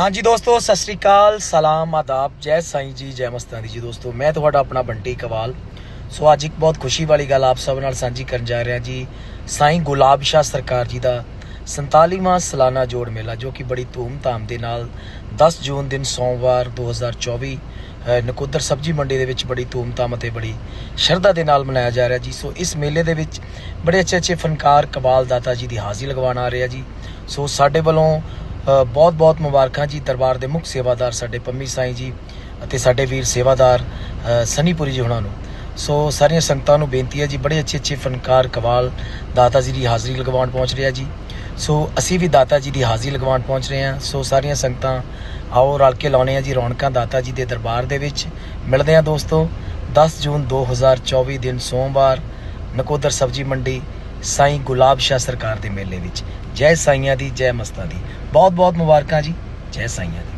ਹਾਂਜੀ ਦੋਸਤੋ ਸਤਿ ਸ੍ਰੀ ਅਕਾਲ ਸਲਾਮ ਆਦਾਬ ਜੈ ਸਾਈਂ ਜੀ ਜੈ ਮਸਤਾਂ ਦੀ ਜੀ ਦੋਸਤੋ। ਮੈਂ ਤੁਹਾਡਾ ਆਪਣਾ ਬੰਟੀ ਕਵਾਲ। ਸੋ ਅੱਜ ਇੱਕ ਬਹੁਤ ਖੁਸ਼ੀ ਵਾਲੀ ਗੱਲ ਆਪ ਸਭ ਨਾਲ ਸਾਂਝੀ ਕਰਨ ਜਾ ਰਿਹਾ ਜੀ। ਸਾਈਂ ਗੁਲਾਬ ਸ਼ਾਹ ਸਰਕਾਰ ਜੀ ਦਾ 47ਵਾਂ ਸਾਲਾਨਾ ਜੋੜ ਮੇਲਾ ਜੋ ਕਿ ਬੜੀ ਧੂਮ-ਧਾਮ ਦੇ ਨਾਲ 10 ਜੂਨ ਦਿਨ ਸੋਮਵਾਰ 2024 ਅ, ਨਕੋਦਰ ਸਬਜੀ ਮੰਡੀ ਦੇ ਵਿੱਚ ਬੜੀ ਧੂਮਧਾਮ ਅਤੇ ਬੜੀ ਸ਼ਰਧਾ ਦੇ ਨਾਲ ਮਨਾਇਆ ਜਾ ਰਿਹਾ ਜੀ। ਸੋ ਇਸ ਮੇਲੇ ਦੇ ਵਿੱਚ ਬੜੇ ਅੱਛੇ-ਅੱਛੇ ਫਨਕਾਰ ਕਵਾਲ ਦਾਤਾ ਜੀ ਦੀ ਹਾਜ਼ਰੀ ਲਗਵਾਉਣ ਆ ਰਿਹਾ ਜੀ। ਸੋ ਸਾਡੇ ਵੱਲੋਂ ਬਹੁਤ ਬਹੁਤ ਮੁਬਾਰਕਾਂ ਜੀ ਦਰਬਾਰ ਦੇ ਮੁੱਖ ਸੇਵਾਦਾਰ ਸਾਡੇ ਪੰਮੀ ਸਾਈਂ ਜੀ ਅਤੇ ਸਾਡੇ ਵੀਰ ਸੇਵਾਦਾਰ ਸਨੀਪੁਰੀ ਜੀ ਹੁਣਾਂ ਨੂੰ। ਸੋ ਸਾਰੀਆਂ ਸੰਗਤਾਂ ਨੂੰ ਬੇਨਤੀ ਹੈ ਜੀ, ਬੜੇ ਅੱਛੇ ਅੱਛੇ ਫਨਕਾਰ ਕਵਾਲ ਦਾਤਾ ਜੀ ਦੀ ਹਾਜ਼ਰੀ ਲਗਵਾਉਣ ਪਹੁੰਚ ਰਿਹਾ ਜੀ। ਸੋ ਅਸੀਂ ਵੀ ਦਾਤਾ ਜੀ ਦੀ ਹਾਜ਼ਰੀ ਲਗਵਾਉਣ ਪਹੁੰਚ ਰਹੇ ਹਾਂ। ਸੋ ਸਾਰੀਆਂ ਸੰਗਤਾਂ ਆਓ ਰਲ ਕੇ ਲਾਉਣੇ ਆ ਜੀ ਰੌਣਕਾਂ ਦਾਤਾ ਜੀ ਦੇ ਦਰਬਾਰ ਦੇ ਵਿੱਚ। ਮਿਲਦੇ ਹਾਂ ਦੋਸਤੋ 10 ਜੂਨ 2024 ਦਿਨ ਸੋਮਵਾਰ, ਨਕੋਦਰ ਸਬਜੀ ਮੰਡੀ, ਸਾਈਂ ਗੁਲਾਬ ਸ਼ਾਹ ਸਰਕਾਰ ਦੇ ਮੇਲੇ ਵਿੱਚ। ਜੈ ਸਾਈਆਂ ਦੀ, ਜੈ ਮਸਤਾਂ ਦੀ। ਬਹੁਤ ਬਹੁਤ ਮੁਬਾਰਕਾਂ ਜੀ। ਜੈ ਸਾਈਆਂ ਦੀ।